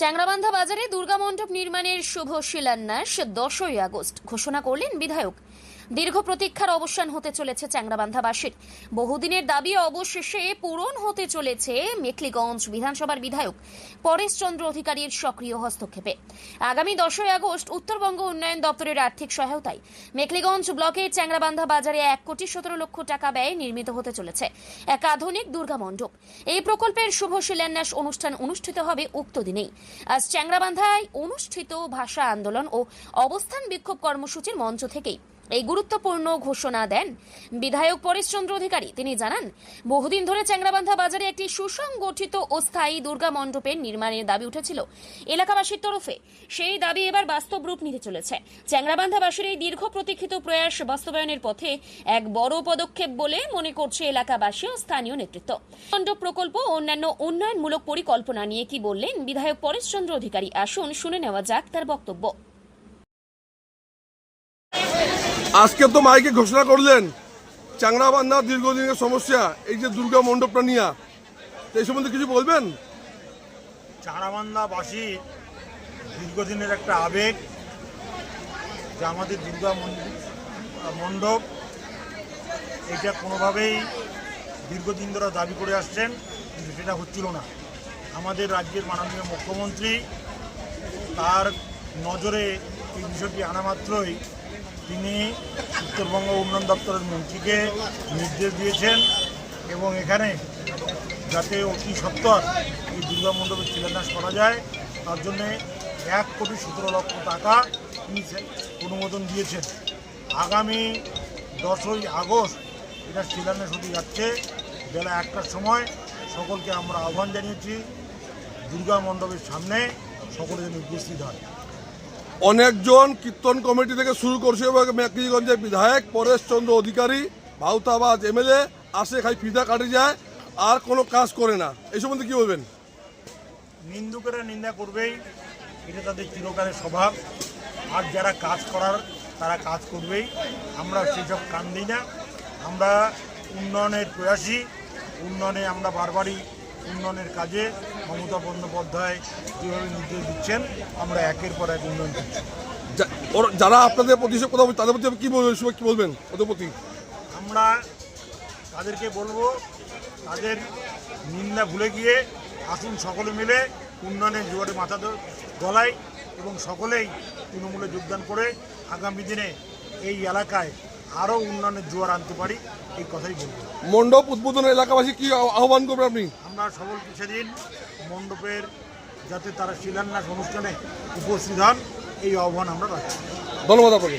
চ্যাংরাবান্ধা বাজারে দুর্গা মণ্ডপ নির্মাণের শুভ শিলান্যাস দশই আগস্ট ঘোষণা করলেন বিধায়ক। দীর্ঘ প্রতীক্ষার অবসান হতে চলেছে চ্যাংরাবান্ধাবাসীর বহুদিনের দাবি অবশেষে পূরণ হতে চলেছে মেখলিগঞ্জ বিধানসভার বিধায়ক পরেশ চন্দ্র অধিকারীর সক্রিয় হস্তক্ষেপে। আগামী দশই আগস্ট উত্তরবঙ্গ উন্নয়ন দপ্তরের আর্থিক সহায়তায় মেখলিগঞ্জ ব্লকের চ্যাংরাবান্ধা বাজারে এক কোটি সতেরো লক্ষ টাকা ব্যয়ে নির্মিত হতে চলেছে। এক আধুনিক দুর্গা মণ্ডপ। এই প্রকল্পের শুভ শিলান্যাস অনুষ্ঠান অনুষ্ঠিত হবে উক্ত দিনেই। আজ চ্যাংরাবান্ধায় অনুষ্ঠিত ভাষা আন্দোলন ও অবস্থান বিক্ষোভ কর্মসূচির মঞ্চ থেকেই। এই গুরুত্বপূর্ণ ঘোষণা দেন বিধায়ক পরেশচন্দ্র অধিকারী। তিনি জানান, বহুদিন ধরে চ্যাংরাবান্ধা বাজারে একটি সুসংগঠিত ও স্থায়ী দুর্গা মণ্ডপের নির্মাণের দাবি উঠেছিল এলাকাবাসীর তরফে। সেই দাবি এবার বাস্তব রূপ নিতে চলেছে। চ্যাংরাবান্ধাবাসীর এই দীর্ঘ প্রতীক্ষিত প্রয়াস বাস্তবায়নের পথে এক বড় পদক্ষেপ বলে মনে করছে এলাকাবাসী ও স্থানীয় নেতৃত্ব। মণ্ডপ প্রকল্প অন্যান্য উন্নয়নমূলক পরিকল্পনা নিয়ে কি বললেন বিধায়ক পরেশচন্দ্র অধিকারী? আসুন শুনে নেওয়া যাক তার বক্তব্য। আজকে তো মাইকে ঘোষণা করলেন চাংড়াবান্ধা দীর্ঘদিনের সমস্যা, এই যে দুর্গা মণ্ডপটা নিয়ে। এই সম্বন্ধে কিছু বলবেন? চাঁড়াবান্ধাবাসী দীর্ঘদিনের একটা আবেগ, যে আমাদের দুর্গা মণ্ডপ, এটা কোনোভাবেই দীর্ঘদিন ধরে দাবি করে আসছেন, কিন্তু সেটা হচ্ছিল না। আমাদের রাজ্যের মাননীয় মুখ্যমন্ত্রী তার নজরে এই বিষয়টি আনা মাত্রই তিনি উত্তরবঙ্গ উন্নয়ন দপ্তরের মন্ত্রীকে নির্দেশ দিয়েছেন এবং এখানে যাতে অতি সত্তর এই দুর্গা মণ্ডপের শিলান্যাস করা যায়, তার জন্যে এক কোটি সতেরো লক্ষ টাকা তিনি অনুমোদন দিয়েছেন। আগামী দশই আগস্ট এটা শিলান্যাস হতে যাচ্ছে, বেলা একটার সময় সকলকে আমরা আহ্বান জানিয়েছি, দুর্গা মণ্ডপের সামনে সকলে যেন উপস্থিত হয়। অনেকজন কীর্তন কমিটি থেকে শুরু করছে এবং মেকলিগঞ্জের বিধায়ক পরেশ চন্দ্র অধিকারী, ভাউতাবাজ এমএলএ আসে খাই ফিদা কাটে যায়, আর কোনো কাজ করে না। এই সম্বন্ধে কী বলবেন? নিন্দুকেরা নিন্দা করবেই, এটা তাদের চিরকালের স্বভাব। আর যারা কাজ করার, তারা কাজ করবেই। আমরা সেসব কান দিই না। আমরা উন্নয়নের প্রয়াসী, উন্নয়নে আমরা বারবারই উন্নয়নের কাজে মমতা বন্দ্যোপাধ্যায় যেভাবে নির্দেশ দিচ্ছেন আমরা একের পর এক উন্নয়ন করছি। যারা আপনাদের প্রতি কথা বলছে, তাদের প্রতি কি বলবেন কি বলবেন ওদের প্রতি? আমরা তাদেরকে বলব তাদের নিন্দা ভুলে গিয়ে আসুন সকলে মিলে উন্নয়নের জোয়ারে মাথা গলায় এবং সকলেই তৃণমূলে যোগদান করে আগামী দিনে এই এলাকায় আরও উন্নয়নের জোয়ার আনতে পারি এই কথাই বলব। মণ্ডপ উদ্বোধন এলাকাবাসী কি আহ্বান করবেন আপনি? আমরা সকল দিন মণ্ডপের যাতে তারা শিলান্যাস অনুষ্ঠানে উপস্থিত হন এই আহ্বান আমরা রাখছি। ধন্যবাদ আপনাকে।